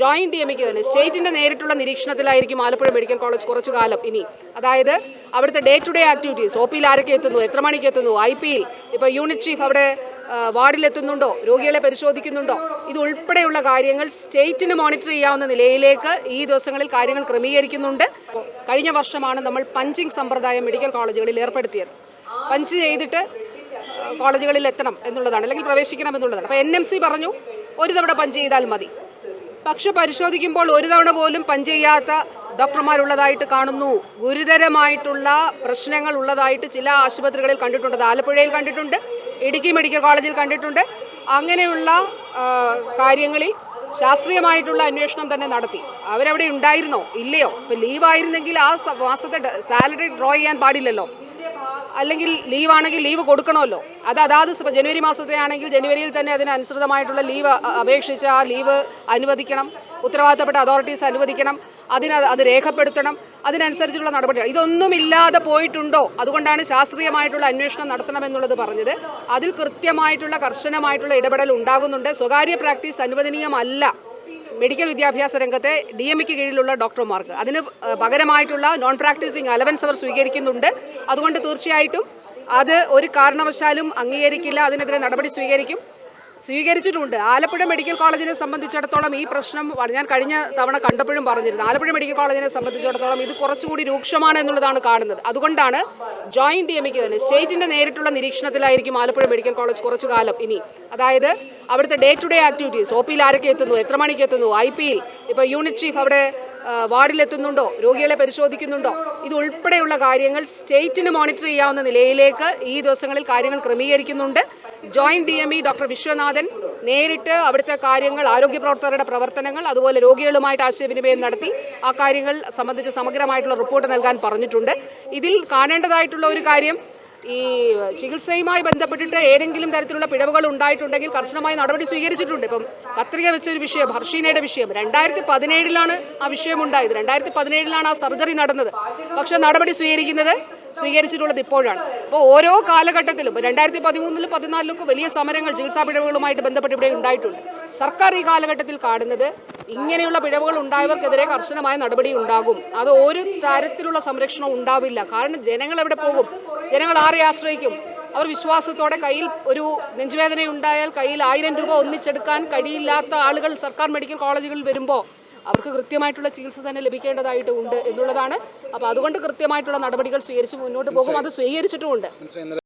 Joint D എമ്മിക്ക് തന്നെ. സ്റ്റേറ്റിന്റെ നേരിട്ടുള്ള നിരീക്ഷണത്തിലായിരിക്കും ആലപ്പുഴ മെഡിക്കൽ കോളേജ് കുറച്ചു കാലം ഇനി. അതായത് അവിടുത്തെ day to day activities O പിയിൽ ആരൊക്കെ എത്തുന്നു? എത്ര മണിക്ക് എത്തുന്നു? ഐ പിയിൽ ഇപ്പോൾ യൂണിറ്റ് ചീഫ് അവിടെ എത്തുന്നുണ്ടോ? രോഗികളെ പരിശോധിക്കുന്നുണ്ടോ? ഇത് ഉൾപ്പെടെയുള്ള കാര്യങ്ങൾ സ്റ്റേറ്റിന് മോണിറ്റർ ചെയ്യാവുന്ന നിലയിലേക്ക് ഈ ദിവസങ്ങളിൽ കാര്യങ്ങൾ ക്രമീകരിക്കുന്നുണ്ട്. കഴിഞ്ഞ വർഷമാണ് നമ്മൾ പഞ്ചിങ് സമ്പ്രദായം മെഡിക്കൽ കോളേജുകളിൽ ഏർപ്പെടുത്തിയത്. പഞ്ച് ചെയ്തിട്ട് കോളേജുകളിൽ എത്തണം എന്നുള്ളതാണ് അല്ലെങ്കിൽ പ്രവേശിക്കണം എന്നുള്ളതാണ്. അപ്പോൾ എൻ എം സി പറഞ്ഞു ഒരു തവണ പഞ്ച് ചെയ്താൽ മതി. പക്ഷെ പരിശോധിക്കുമ്പോൾ ഒരു തവണ പോലും പഞ്ച് ചെയ്യാത്ത ഡോക്ടർമാരുള്ളതായിട്ട് കാണുന്നു. ഗുരുതരമായിട്ടുള്ള പ്രശ്നങ്ങൾ ഉള്ളതായിട്ട് ചില ആശുപത്രികളിൽ കണ്ടിട്ടുണ്ട്. ആലപ്പുഴയിൽ കണ്ടിട്ടുണ്ട് ഇടുക്കി മെഡിക്കൽ കോളേജിൽ കണ്ടിട്ടുണ്ട്. അങ്ങനെയുള്ള കാര്യങ്ങളിൽ ശാസ്ത്രീയമായിട്ടുള്ള അന്വേഷണം തന്നെ നടത്തി. അവരവിടെ ഉണ്ടായിരുന്നോ? ഇല്ലയോ? ഇപ്പം ലീവായിരുന്നെങ്കിൽ ആ മാസത്തെ സാലറി ഡ്രോ ചെയ്യാൻ പാടില്ലല്ലോ. അല്ലെങ്കിൽ ലീവാണെങ്കിൽ ലീവ് കൊടുക്കണമല്ലോ. അത് അതാത് ജനുവരി മാസത്തെ ആണെങ്കിൽ ജനുവരിയിൽ തന്നെ അതിനനുസൃതമായിട്ടുള്ള ലീവ് അപേക്ഷിച്ച് ആ ലീവ് അനുവദിക്കണം. ഉത്തരവാദിത്തപ്പെട്ട അതോറിറ്റീസ് അനുവദിക്കണം. അതിന് അത് അത് രേഖപ്പെടുത്തണം. അതിനനുസരിച്ചുള്ള നടപടി ഇതൊന്നും ഇല്ലാതെ പോയിട്ടുണ്ടോ? അതുകൊണ്ടാണ് ശാസ്ത്രീയമായിട്ടുള്ള അന്വേഷണം നടത്തണമെന്നുള്ളത് പറഞ്ഞത്. അതിൽ കൃത്യമായിട്ടുള്ള കർശനമായിട്ടുള്ള ഇടപെടൽ ഉണ്ടാകുന്നുണ്ട്. സ്വകാര്യ പ്രാക്ടീസ് അനുവദനീയമല്ല. മെഡിക്കൽ വിദ്യാഭ്യാസ രംഗത്തെ ഡി എം ഇക്ക് കീഴിലുള്ള ഡോക്ടർമാർക്ക്. അതിന് പകരമായിട്ടുള്ള നോൺ പ്രാക്ടീസിങ് അലവൻസ് അവർ സ്വീകരിക്കുന്നുണ്ട്. അതുകൊണ്ട് തീർച്ചയായിട്ടും അത് ഒരു കാരണവശാലും അംഗീകരിക്കില്ല അതിനെതിരെ നടപടി സ്വീകരിക്കും. സ്വീകരിച്ചിട്ടുണ്ട്. ആലപ്പുഴ മെഡിക്കൽ കോളേജിനെ സംബന്ധിച്ചിടത്തോളം ഈ പ്രശ്നം ഞാൻ കഴിഞ്ഞ തവണ കണ്ടപ്പോഴും പറഞ്ഞിരുന്നു. ആലപ്പുഴ മെഡിക്കൽ കോളേജിനെ സംബന്ധിച്ചിടത്തോളം ഇത് കുറച്ചുകൂടി രൂക്ഷമാണ് എന്നുള്ളതാണ് കാണുന്നത്. അതുകൊണ്ടാണ് ജോയിന്റ് ഡി എമ്മിക്ക് തന്നെ സ്റ്റേറ്റിന്റെ നേരിട്ടുള്ള നിരീക്ഷണത്തിലായിരിക്കും ആലപ്പുഴ മെഡിക്കൽ കോളേജ് കുറച്ചു കാലം ഇനി. അതായത് അവിടുത്തെ day to day activities O പിയിൽ ആരൊക്കെ എത്തുന്നു എത്ര മണിക്ക് എത്തുന്നു ഐ പിയിൽ ഇപ്പോൾ യൂണിറ്റ് ചീഫ് അവിടെ വാർഡിലെത്തുന്നുണ്ടോ രോഗികളെ പരിശോധിക്കുന്നുണ്ടോ ഇത് ഉൾപ്പെടെയുള്ള കാര്യങ്ങൾ സ്റ്റേറ്റിന് മോണിറ്റർ ചെയ്യാവുന്ന നിലയിലേക്ക് ഈ ദിവസങ്ങളിൽ കാര്യങ്ങൾ ക്രമീകരിക്കുന്നുണ്ട്. Joint D M E doctor Viswanathan നേരിട്ട് അവിടുത്തെ കാര്യങ്ങൾ ആരോഗ്യ പ്രവർത്തകരുടെ പ്രവർത്തനങ്ങൾ അതുപോലെ രോഗികളുമായിട്ട് ആശയവിനിമയം നടത്തി ആ കാര്യങ്ങൾ സംബന്ധിച്ച് സമഗ്രമായിട്ടുള്ള റിപ്പോർട്ട് നൽകാൻ പറഞ്ഞിട്ടുണ്ട്. ഇതിൽ കാണേണ്ടതായിട്ടുള്ള ഒരു കാര്യം ഈ ചികിത്സയുമായി ബന്ധപ്പെട്ടിട്ട് ഏതെങ്കിലും തരത്തിലുള്ള പിഴവുകൾ ഉണ്ടായിട്ടുണ്ടെങ്കിൽ കർശനമായ നടപടി സ്വീകരിച്ചിട്ടുണ്ട്. ഇപ്പം കത്രിക വെച്ചൊരു വിഷയം ഹർഷീനയുടെ വിഷയം രണ്ടായിരത്തി പതിനേഴിലാണ് ആ വിഷയം ഉണ്ടായത്. രണ്ടായിരത്തി പതിനേഴിലാണ് ആ സർജറി നടന്നത്. പക്ഷേ നടപടി സ്വീകരിക്കുന്നത് സ്വീകരിച്ചിട്ടുള്ളത് ഇപ്പോഴാണ്. അപ്പോൾ ഓരോ കാലഘട്ടത്തിലും രണ്ടായിരത്തി പതിമൂന്നിലും പതിനാലിലും ഒക്കെ വലിയ സമരങ്ങൾ ചികിത്സാ പിഴവുകളുമായിട്ട് ബന്ധപ്പെട്ട് ഇവിടെ ഉണ്ടായിട്ടുണ്ട്. സർക്കാർ ഈ കാലഘട്ടത്തിൽ കാണുന്നത് ഇങ്ങനെയുള്ള പിഴവുകൾ ഉണ്ടായവർക്കെതിരെ കർശനമായ നടപടി ഉണ്ടാകും. അത് ഒരു തരത്തിലുള്ള സംരക്ഷണം ഉണ്ടാവില്ല. കാരണം ജനങ്ങൾ എവിടെ പോകും? ജനങ്ങൾ ആരെ ആശ്രയിക്കും? അവർ വിശ്വാസത്തോടെ കയ്യിൽ ഒരു നെഞ്ചുവേദന ഉണ്ടായാൽ കയ്യിൽ ആയിരം രൂപ ഒന്നിച്ചെടുക്കാൻ കഴിയില്ലാത്ത ആളുകൾ സർക്കാർ മെഡിക്കൽ കോളേജുകളിൽ വരുമ്പോൾ അവർക്ക് കൃത്യമായിട്ടുള്ള ചികിത്സ തന്നെ ലഭിക്കേണ്ടതായിട്ട് ഉണ്ട് എന്നുള്ളതാണ്. അപ്പോൾ അതുകൊണ്ട് കൃത്യമായിട്ടുള്ള നടപടികൾ സ്വീകരിച്ച് മുന്നോട്ട് പോകും. അത് സ്വീകരിച്ചിട്ടുമുണ്ട്.